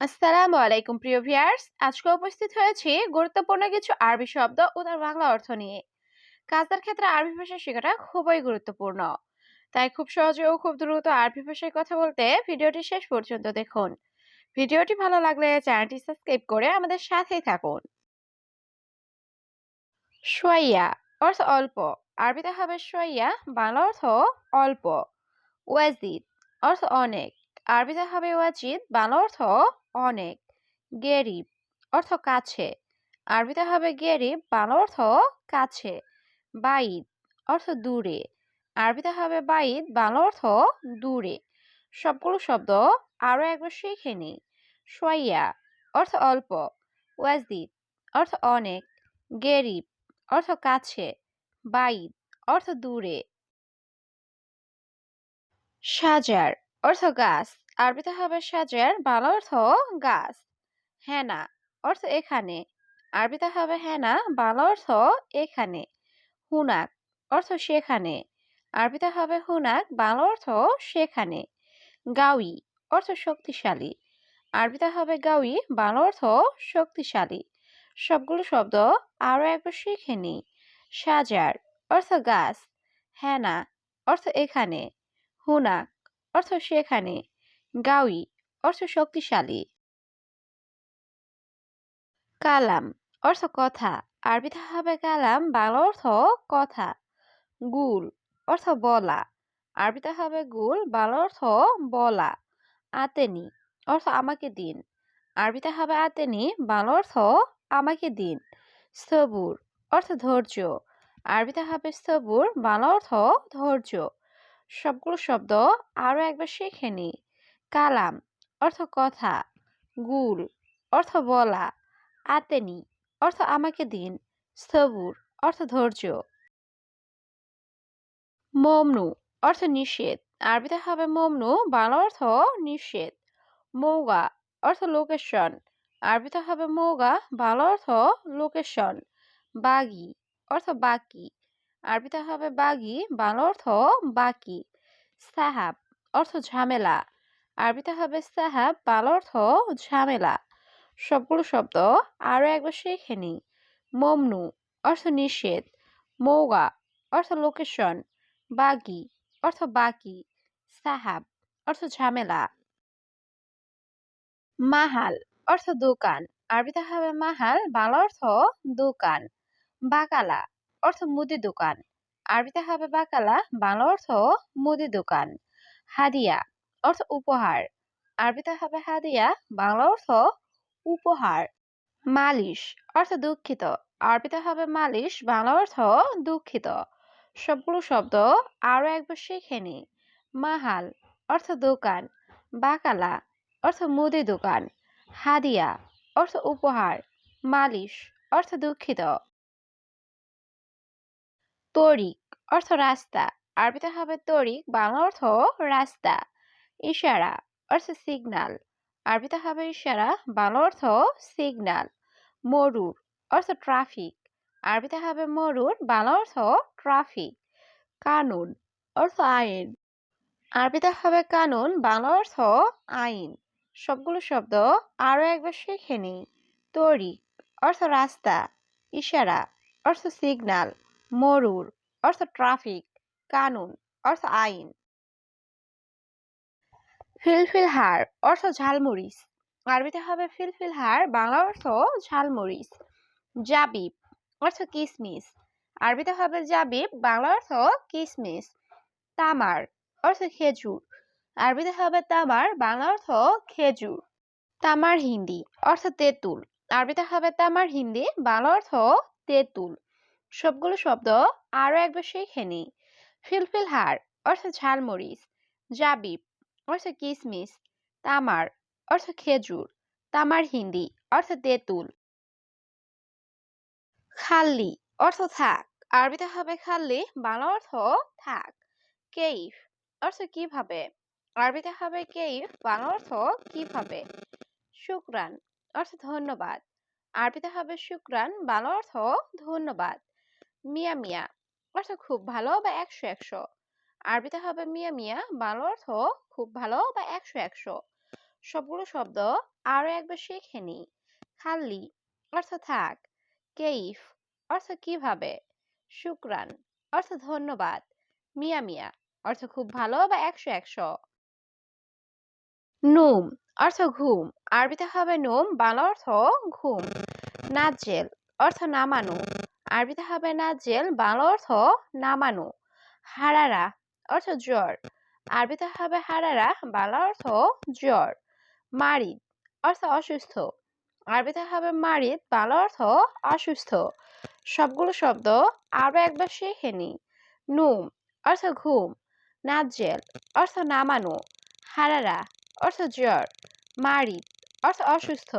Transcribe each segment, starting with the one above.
আসসালামু আলাইকুম, প্রিয় ভিউয়ার্স। আজকে উপস্থিত হয়েছি গুরুত্বপূর্ণ কিছু আরবি শব্দ ও তার বাংলা অর্থ নিয়ে। কাজের ক্ষেত্রে আরবি ভাষা শেখাটা খুবই গুরুত্বপূর্ণ। তাই খুব সহজে ও খুব দ্রুত আরবি ভাষায় কথা বলতে ভিডিওটি শেষ পর্যন্ত দেখুন। ভিডিওটি ভালো লাগলে চ্যানেলটি সাবস্ক্রাইব করে আমাদের সাথেই থাকুন। সোয়াইয়া, অর্থ অল্প। আরবিতে হবে সোয়াইয়া, বাংলা অর্থ অল্প। ওয়াজিদ, অর্থ অনেক। আরবিতে হবে ওয়াজিদ, বাংলা অর্থ অনেক। গেরিব অর্থ কাছে। আরবিতে হবে গেরিব, বাংলা অর্থ কাছে। বাইদ অর্থ দূরে। আরবিতে হবে বাইদ, বাংলা অর্থ দূরে। সবগুলো শব্দ আরও একবার শিখে নিই। সোয়াইয়া অর্থ অল্প। ওয়াজিদ অর্থ অনেক। গেরিব অর্থ কাছে। বাইদ অর্থ দূরে। সাজার অর্থ গাছ। আরবিতে হবে সাজার বাংলা অর্থ গাছ। হেনা অর্থ এখানে। আরবিতে হবে হেনা বাংলা অর্থ এখানে। হুনাক, অর্থ সেখানে। আরবিতে হবে হুনাক, বাংলা অর্থ সেখানে। গাউই, অর্থ শক্তিশালী। আরবিতে হবে গাউই, বাংলা অর্থ শক্তিশালী। সবগুলো শব্দ আরও একবার শিখে নিই সাজার, অর্থ গাছ। হেনা অর্থ এখানে। হুনাক, অর্থ সেখানে। গাউই অর্থ শক্তিশালী। কালাম, অর্থ কথা। আরবিতে হবে কালাম, বাংলা অর্থ কথা। গুল, অর্থ বলা। আরবিতে হবে গুল, বাংলা অর্থ বলা। আতেনি, অর্থ আমাকে দিন। আরবিতে হবে আতেনি, বাংলা অর্থ আমাকে দিন। সবুর, অর্থ ধৈর্য। আরবিতে হবে সবুর, বাংলা অর্থ ধৈর্য। সবগুলো শব্দ আরও একবার শিখে নি কালাম, অর্থ কথা। গুল, অর্থ বলা। আতেনি, অর্থ আমাকে দিন। স্থবুর, অর্থ ধৈর্য। মমনু, অর্থ নিষেধ। আরবিতে হবে মমনু, বাংলা অর্থ নিষেধ। মৌগা, অর্থ লোকেশন। আরবিতে হবে মৌগা, বাংলা অর্থ লোকেশন। বাগি, অর্থ বাকি। আরবিতে হবে বাগি, বাংলা অর্থ বাকি। সাহাব, অর্থ ঝামেলা। আরবিতে হবে সাহাব বাংলা অর্থ ঝামেলা। সবগুলো শব্দ আরও একবার শিখে নি মমনু, অর্থ নিষেধ। মৌগা, অর্থ লোকেশন। বাগি, অর্থ বাকি। সাহাব, অর্থ ঝামেলা। মাহাল, অর্থ দোকান। আরবিতে হবে মাহাল, বাংলা অর্থ দোকান। বাকালা, অর্থ মুদি দোকান। আরবিতে হবে বাকালা, বাংলা অর্থ মুদি দোকান। হাদিয়া অর্থ উপহার। আরবিতে হবে হাদিয়া বাংলা অর্থ উপহার। মালিশ অর্থ দুঃখিত। আরবিতে হবে মালিশ, বাংলা অর্থ দুঃখিত। সবগুলো শব্দ আরও একবার শিখে নি। মাহাল অর্থ দোকান। বাকালা অর্থ মুদি দোকান। হাদিয়া অর্থ উপহার। মালিশ অর্থ দুঃখিত। তরিক অর্থ রাস্তা। আরবিতে হবে তরিক, বাংলা অর্থ রাস্তা। ইশারা অর্থ সিগনাল আরবিতে হবে ইশারা, বাংলা অর্থ সিগনাল মরুর অর্থ ট্রাফিক আরবিতে হবে মরুর, বাংলা অর্থ ট্রাফিক কানুন অর্থ আইন। আরবিতে হবে কানুন, বাংলা অর্থ আইন। সবগুলো শব্দ আরও একবার শিখে নি তরিক অর্থ রাস্তা। ইশারা অর্থ সিগনাল মরুর অর্থ ট্রাফিক কানুন অর্থ আইন। ফিলফিল হার, অর্থ ঝালমরিচ আরবিতে হবে ফিলফিল হার, বাংলা অর্থ ঝালমরিচ জাবিব, অর্থ কিসমিস। আরবিতে হবে জাবিব, বাংলা অর্থ কিসমিস। তামার, অর্থ খেজুর। আরবিতে হবে তামার, বাংলা অর্থ খেজুর। তামার হিন্দি, অর্থ তেঁতুল। আরবিতে হবে তামার হিন্দি, বাংলা অর্থ তেঁতুল। সবগুলো শব্দ আরও একবার শিখে নি ফিলফিল হার, অর্থ ঝালমরিচ জাবিব অর্থ কিসমিস, তামার অর্থ খেজুর, তামার হিন্দি অর্থ তেঁতুল। খাল্লি অর্থ থাক, আরবিতে হবে খাল্লি, বাংলা অর্থ থাক। কেইফ অর্থ কীভাবে, আরবিতে হবে কেইফ, বাংলা অর্থ কীভাবে। শুক্রান অর্থ ধন্যবাদ, আরবিতে হবে শুক্রান, বাংলা অর্থ ধন্যবাদ। মিয়া মিয়া অর্থ খুব ভালো বা একশো একশো। আরবিতে হবে মিয়া মিয়া, বাংলা অর্থ খুব ভালো বা একশো একশো। সবগুলো শব্দ আরও একবার শিখে নি। খাল্লি অর্থ থাক। কেইফ অর্থ কীভাবে? শুক্রান অর্থ ধন্যবাদ। মিয়া মিয়া অর্থ খুব ভালো বা একশো একশো। নুম অর্থ ঘুম। আরবিতে হবে নুম, বাংলা অর্থ ঘুম। নাজেল অর্থ নামানো। আরবিতে হবে নাজেল বাংলা অর্থ নামানো। হারারা অর্থ জ্বর আরবিতে হবে হারারা, বাংলা অর্থ জ্বর মারিদ, অর্থ অসুস্থ। আরবিতে হবে মারিদ, বাংলা অর্থ অসুস্থ। সবগুলো শব্দ আরও একবার শিখে নি নুম, অর্থ ঘুম। নাজেল অর্থ নামানো। হারারা, অর্থ জ্বর মারিদ, অর্থ অসুস্থ।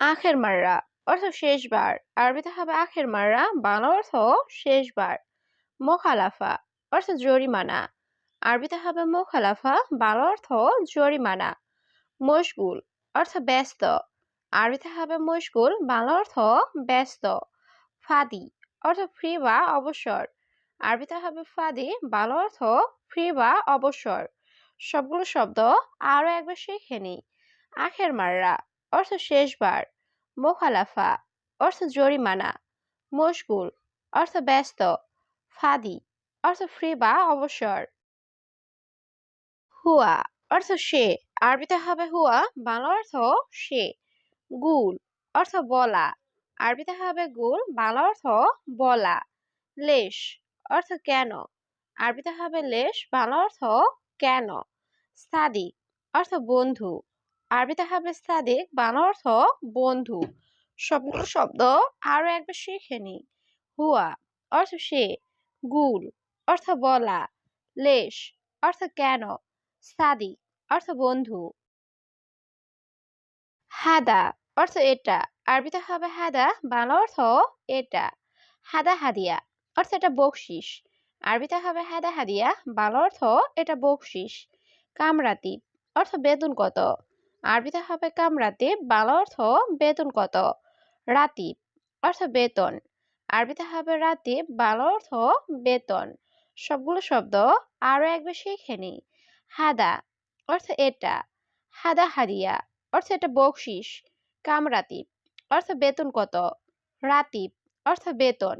আখের মাররা, অর্থ শেষবার। আরবিতে হবে আখের মাররা, বাংলা অর্থ শেষবার। মোখালাফা অর্থ জরিমানা। আরবিতে হবে মোখালাফা বাংলা অর্থ জরিমানা। মশগুল, অর্থ ব্যস্ত। আরবিতে হবে মশগুল, বাংলা অর্থ ব্যস্ত। ফাদি, অর্থ ফ্রি বা অবসর। আরবিতে হবে ফাদি, বাংলা অর্থ ফ্রি বা অবসর। সবগুলো শব্দ আরও একবার শিখে নি। আখের মাররা, অর্থ শেষবার। মোখালাফা, অর্থ জরিমানা। মশগুল, অর্থ ব্যস্ত। ফাদি অর্থ ফ্রি বা অবসর। হুয়া অর্থ সে। আরবিতে হবে হুয়া, বাংলা অর্থ সে। গুল, অর্থ বলা। আরবিতে হবে গুল, বাংলা অর্থ বলা। লেশ, অর্থ কেন। আরবিতে হবে লেশ, বাংলা অর্থ কেন। সাদিক অর্থ বন্ধু। আরবিতে হবে সাদিক বাংলা অর্থ বন্ধু। সবগুলো শব্দ আরও একবার শিখে নি হুয়া, অর্থ সে। গুল, অর্থ বলা, লেশ, অর্থ কেন, সাদি, অর্থ বন্ধু। হাদা, অর্থ এটা, আরবিতে হবে হাদা, বাংলা অর্থ এটা। হাদা হাদিয়া, অর্থ এটা বকশিস, আরবিতে হবে হাদা হাদিয়া, বাংলা অর্থ এটা বকশিস। কামরাতি, অর্থ বেতন কত, আরবিতে হবে কামরাতি, বাংলা অর্থ বেতন কত। রাতি, অর্থ বেতন আরবিতে হবে রাতি বাংলা অর্থ বেতন। সবগুলো শব্দ আরও একবার শিখে নি হাদা অর্থ এটা। হাদা হাদিয়া অর্থ এটা বকশিস। কামরাতি অর্থ বেতন কত। রাতিব অর্থ বেতন।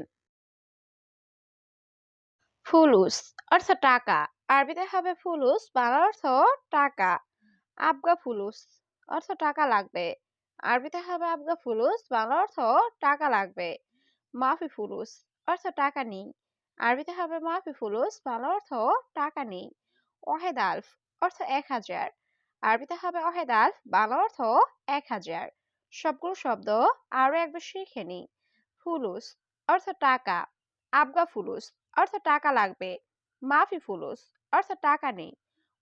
ফুলুস অর্থ টাকা। আরবিতে হবে ফুলুস, বাংলা অর্থ টাকা। আবগা ফুলুস অর্থ টাকা লাগবে। আরবিতে হবে আবগা ফুলুস, বাংলা অর্থ টাকা লাগবে। মাফি ফুলুস অর্থ টাকা নেই। আরবিতে হবে মাফি ফুলুস, বাংলা অর্থ টাকা নেই। ওহেদ আলফ অর্থ এক হাজার। আরবিতে হবে ওহেদ আলফ, বাংলা অর্থ এক হাজার। সবগুলো শব্দ আরও একবার শিখে নিই। ফুলুস অর্থ টাকা। আবগা ফুলুস অর্থ টাকা লাগবে। মাফি ফুলুস অর্থ টাকা নেই।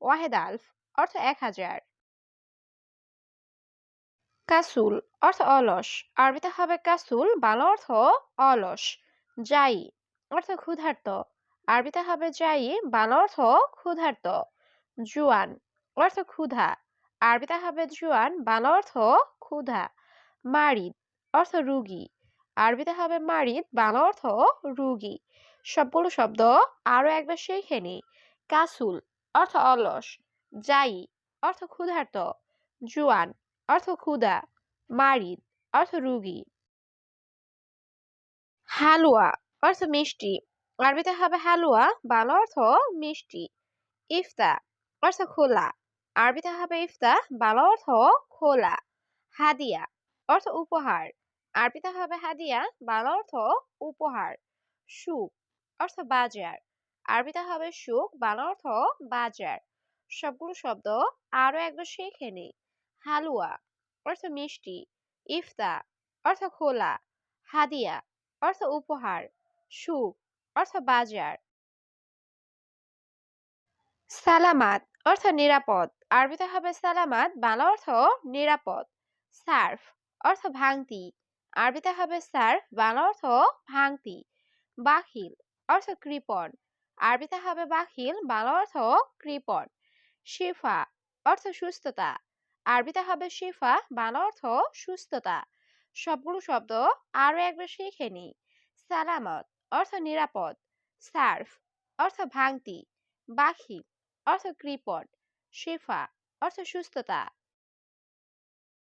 ওয়াহেদ আলফ অর্থ এক হাজার। কাসুল অর্থ অলস। আরবিতে হবে কাসুল, বাংলা অর্থ অলস। যাই অর্থ ক্ষুধার্ত। আরবিতে হবে যাই বাংলা অর্থ ক্ষুধার্ত। জুয়ান অর্থ ক্ষুধা। আরবিতে হবে জুয়ান, বাংলা অর্থ ক্ষুধা। মারিদ অর্থ রুগী। আরবিতে হবে মারিদ, বাংলা অর্থ রুগী। সবগুলো শব্দ আরও একবার শিখে নি। কাসুল অর্থ অলস। যাই অর্থ ক্ষুধার্ত। জুয়ান অর্থ ক্ষুদা মারিদ, অর্থ রুগী। হালুয়া, অর্থ মিষ্টি। আরবিতে হবে হালুয়া, বাংলা অর্থ মিষ্টি। ইফতা, অর্থ খোলা। আরবিতে হবে ইফতা, বাংলা অর্থ খোলা। হাদিয়া, অর্থ উপহার। আরবিতে হবে হাদিয়া, বাংলা অর্থ উপহার। সুখ, অর্থ বাজার। আরবিতে হবে সুখ, বাংলা অর্থ বাজার। সবগুলো শব্দ আরও একবার শিখে নি হালুয়া অর্থ মিষ্টি ইফতা অর্থ খোলা হাদিয়া অর্থ উপহার সুখ অর্থ বাজার সালামাত অর্থ নিরাপদ আরবিতে হবে সালামাত বাংলা অর্থ নিরাপদ সার্ফ অর্থ ভাঙতি আরবিতে হবে সার্ফ বাংলা অর্থ ভাঙতি বাখিল অর্থ কৃপণ আরবিতে হবে বাখিল বাংলা অর্থ কৃপণ শিফা অর্থ সুস্থতা আরবিতে হবে শিফা, বাংলা অর্থ সুস্থতা। সবগুলো শব্দ আরও একবার শিখে নি। সালামত, অর্থ নিরাপদ। সার্ফ, অর্থ ভাঙতি। বাখি, অর্থ ক্রিপট শিফা, অর্থ সুস্থতা।